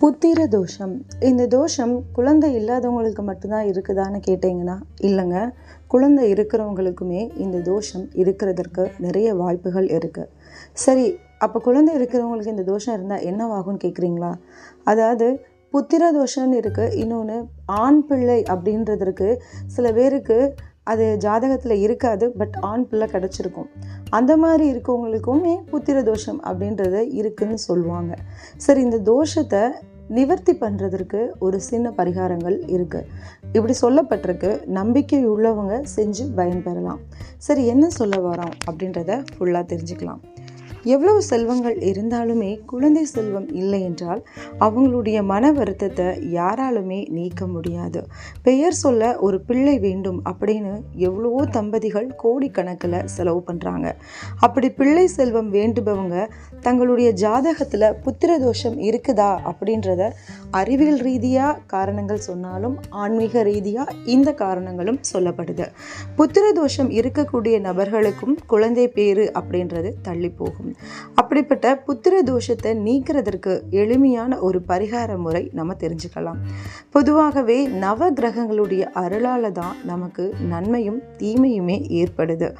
புத்திர தோஷம். இந்த தோஷம் குழந்தை இல்லாதவங்களுக்கு மட்டும்தான் இருக்குதான்னு கேட்டிங்கன்னா இல்லைங்க. குழந்தை இருக்கிறவங்களுக்குமே இந்த தோஷம் இருக்கிறதற்கு நிறைய வாய்ப்புகள் இருக்குது சரி அப்போ குழந்தை இருக்கிறவங்களுக்கு இந்த தோஷம் இருந்தால் என்னவாகும்னு கேட்குறீங்களா அதாவது புத்திர தோஷம்னு இருக்குது இன்னொன்று ஆண் பிள்ளை அப்படின்றதற்கு சில பேருக்கு அது ஜாதகத்தில் இருக்காது பட் ஆண் பிள்ளை கிடச்சிருக்கும். அந்த மாதிரி இருக்கவங்களுக்குமே புத்திர தோஷம் அப்படின்றது இருக்குன்னு சொல்லுவாங்க. சரி இந்த தோஷத்தை நிவர்த்தி பண்ணுறதற்கு ஒரு சின்ன பரிகாரங்கள் இருக்குது இப்படி சொல்லப்பட்டிருக்கு நம்பிக்கை உள்ளவங்க செஞ்சு பயன்பெறலாம். சரி என்ன சொல்ல வரோம் அப்படின்றத ஃபுல்லாக தெரிஞ்சுக்கலாம். எவ்வளவு செல்வங்கள் இருந்தாலுமே குழந்தை செல்வம் இல்லை என்றால் அவங்களுடைய மன வருத்தத்தை யாராலுமே நீக்க முடியாது. பெயர் சொல்ல ஒரு பிள்ளை வேண்டும் அப்படின்னு எவ்வளவோ தம்பதிகள் கோடிக்கணக்கில் செலவு பண்ணுறாங்க அப்படி பிள்ளை செல்வம் வேண்டுபவங்க தங்களுடைய ஜாதகத்தில் புத்திர தோஷம் இருக்குதா அப்படின்றத அறிவியல் ரீதியாக காரணங்கள் சொன்னாலும் ஆன்மீக ரீதியாக இந்த காரணங்களும் சொல்லப்படுது. புத்திர தோஷம் இருக்கக்கூடிய நபர்களுக்கும் குழந்தை பேரு அப்படின்றது தள்ளி போகும். அப்படிப்பட்ட புத்திர தோஷத்தை நீக்கிறதற்கு எளிமையான ஒரு பரிகார முறை நம்ம தெரிஞ்சுக்கலாம். பொதுவாகவே நவ கிரகங்களுடைய அருளால் தான் நமக்கு நன்மையும் தீமையுமே ஏற்படுது.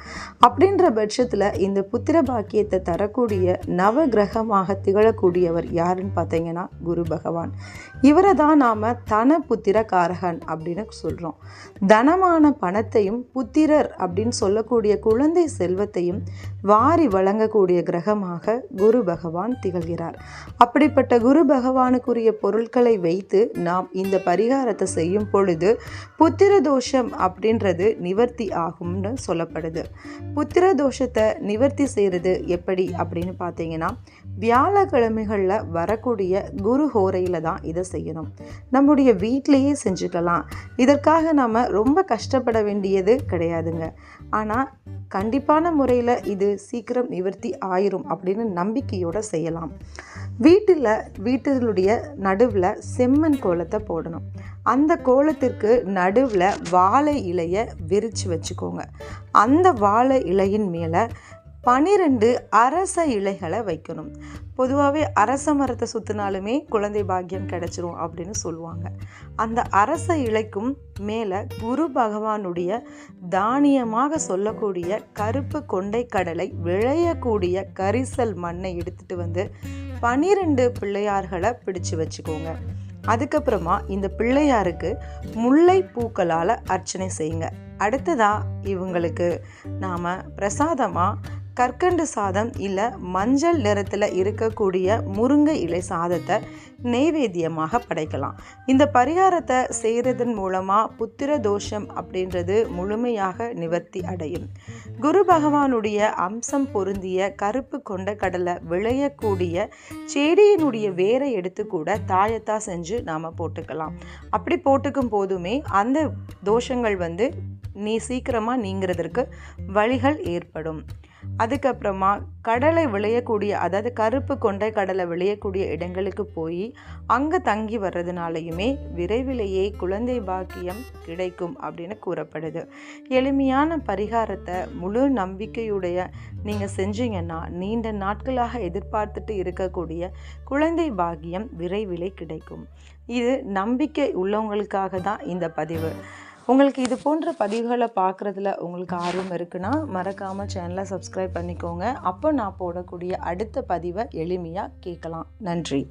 அப்படின்ற பட்சத்தில் இந்த புத்திர பாக்கியத்தை தரக்கூடிய நவ கிரகமாக திகழக்கூடியவர் யாருன்னு பார்த்தீங்கன்னா குரு பகவான். இவரை தான் நாம் தன புத்திர காரகன் அப்படின்னு சொல்கிறோம் தனமான பணத்தையும் புத்திரர் அப்படின்னு சொல்லக்கூடிய குழந்தை செல்வத்தையும் வாரி வழங்கக்கூடிய கிரகமாக குரு பகவான் திகழ்கிறார். அப்படிப்பட்ட குரு பகவானுக்குரிய பொருட்களை வைத்து நாம் இந்த பரிகாரத்தை செய்யும் பொழுது புத்திர தோஷம் அப்படின்றது நிவர்த்தி ஆகும்னு சொல்லப்படுது. புத்திர தோஷத்தை நிவர்த்தி செய்கிறது எப்படி அப்படின்னு பார்த்தீங்கன்னா வியாழக்கிழமைகளில் வரக்கூடிய குரு ஹோரையில் தான் இதை செய்யணும். நம்முடைய வீட்டிலையே செஞ்சுக்கலாம். இதற்காக நாம் ரொம்ப கஷ்டப்பட வேண்டியது கிடையாதுங்க. ஆனால் கண்டிப்பான முறையில் இது சீக்கிரம் நிவர்த்தி ஆயிரும் அப்படின்னு நம்பிக்கையோடு செய்யலாம். வீட்டில் வீட்டினுடைய நடுவில் செம்மண் கோலத்தை போடணும். அந்த கோலத்திற்கு நடுவில் வாழை இலையை விரித்து வச்சுக்கோங்க. அந்த வாழை இலையின் மேலே பனிரெண்டு அரச இலைகளை வைக்கணும். பொதுவாகவே அரச மரத்தை சுற்றினாலுமே குழந்தை பாக்கியம் கிடைச்சிரும் அப்படின்னு சொல்லுவாங்க. அந்த அரச இலைக்கும் மேலே குரு பகவானுடைய தானியமாக சொல்லக்கூடிய கருப்பு கொண்டை கடலை விளையக்கூடிய கரிசல் மண்ணை எடுத்துகிட்டு வந்து பனிரெண்டு பிள்ளையார்களை பிடிச்சு வச்சுக்கோங்க. அதுக்கப்புறமா இந்த பிள்ளையாருக்கு முல்லை பூக்களால் அர்ச்சனை செய்யுங்க. அடுத்ததாக இவங்களுக்கு நாம் பிரசாதமாக கற்கண்டு சாதம் இல்லை மஞ்சள் நிறத்தில் இருக்கக்கூடிய முருங்கை இலை சாதத்தை நெய்வேத்தியமாக படைக்கலாம். இந்த பரிகாரத்தை செய்கிறதன் மூலமாக புத்திர தோஷம் அப்படின்றது முழுமையாக நிவர்த்தி அடையும். குரு பகவானுடைய அம்சம் பொருந்திய கருப்பு கொண்ட கடலை விளையக்கூடிய செடியினுடைய வேரை எடுத்து கூட தாயத்தா செஞ்சு நாம் போட்டுக்கலாம். அப்படி போட்டுக்கும் போதுமே அந்த தோஷங்கள் வந்து நீ சீக்கிரமாக நீங்கிறதற்கு வழிகள் ஏற்படும். அதுக்கப்புறமா கடலை விளையக்கூடிய அதாவது கருப்பு கொண்டை கடலை விளையக்கூடிய இடங்களுக்கு போய் அங்கே தங்கி வர்றதுனாலையுமே விரைவிலேயே குழந்தை பாக்கியம் கிடைக்கும் அப்படின்னு கூறப்படுது. எளிமையான பரிகாரத்தை முழு நம்பிக்கையுடைய நீங்கள் செஞ்சீங்கன்னா நீண்ட நாட்களாக எதிர்பார்த்துட்டு இருக்கக்கூடிய குழந்தை பாக்கியம் விரைவிலே கிடைக்கும். இது நம்பிக்கை உள்ளவங்களுக்காக தான் இந்த பதிவு. உங்களுக்கு இது போன்ற பதிவுகளை பார்க்குறதுல உங்களுக்கு ஆர்வம் இருக்குன்னா மறக்காமல் சேனலை சப்ஸ்கிரைப் பண்ணிக்கோங்க. அப்போ நான் போடக்கூடிய அடுத்த பதிவை எளிமையாக கேட்கலாம். நன்றி.